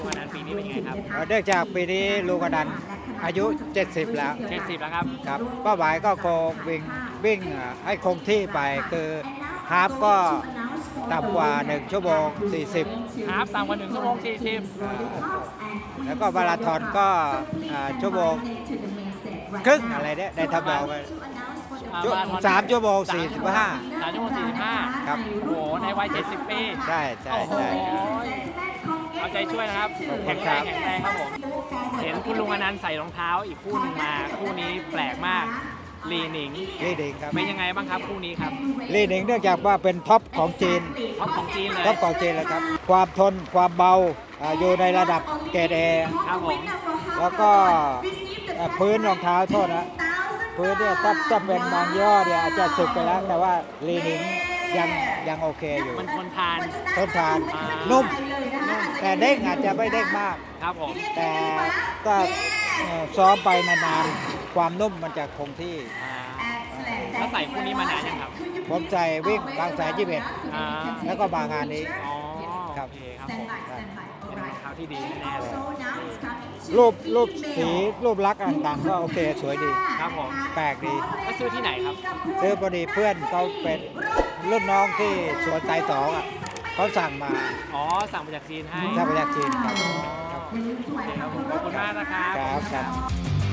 ลุงอนันต์ปีนี้เป็นยังไงครับเนื่องจากปีนี้ลุงอนันต์อายุ 70 แล้วเจ็ดสิบแล้วครับ ครับเป้าหมายก็คงวิ่งวิ่งอะให้คงที่ไปคือฮาฟก็ต่ำกว่า 1 ชั่วโมง 40 ครับต่ำกว่าหนึ่งชั่วโมงสี่สิบแล้วก็มาราธอนก็อ่าชั่วโมงครึ่งอะไรเนี่ยได้ทำนองไปสามชั่วโมง45สามชั่วโมงสี่สิบห้าครับ โอ้โห ในวัยเจ็ดสิบปี ใช่ใช่โอ้โหใช่ เอาใจช่วยนะครับขอบคุแข็ณงคแรรังบแข็งแรงครับผม เห็นคุณลุงอนันต์ใส่รองเท้าอีกคู่หนึ่งมา คู่นี้แปลกมากลีหนิงลี่หนิงครับเป็นยังไงบ้างครับคู่นี้ครับลี่หนิงเนื่องจากว่าเป็นท็อปของจีนท็อปของจีนเลย ท็อปของจีนเลยครับ ความทนความเบาอ่าอยู่ในระดับเกรดเอครับผม แล้วก็เอ่อพื้นรองเท้าโทษนะพื้นเนี่ยถ้าถ้าเป็นบางยี่ห้อเนี่ยอาจจะสึกไปแล้วแต่ว่าลีนิงยังยังโอเคอยู่มันทนทาน ทนทานอ่านุ่ม แต่เด้งอาจจะไม่เด้งมาก ครับผม แต่ก็เอ่อซ้อมไปนานๆ ความนุ่มมันจะคงที่อ่าแล้วใส่คู่นี้มานานยังครับ ผมใส่วิ่งบางแสนยี่สิบเอ็ดอ่าแล้วก็มางานนี้ อ๋อครับ โอเคครับผมเป็นรองเท้าที่ดีแน่ๆเลย รูปรูปสีรูปลักษณ์ต่างๆก็โอเคสวยดี ครับผมแปลกดีแล้วซื้อที่ไหนครับซื้อพอดีเพื่อนเขาเป็นรุ่นน้องที่สวนไตรสองอะ เขาสั่งมาอ๋อ สั่งมาจากจีนให้ถ้ามาจากจีนครับ อ๋อโอเคครับผมขอบคุณมากนะครับ ครับครับ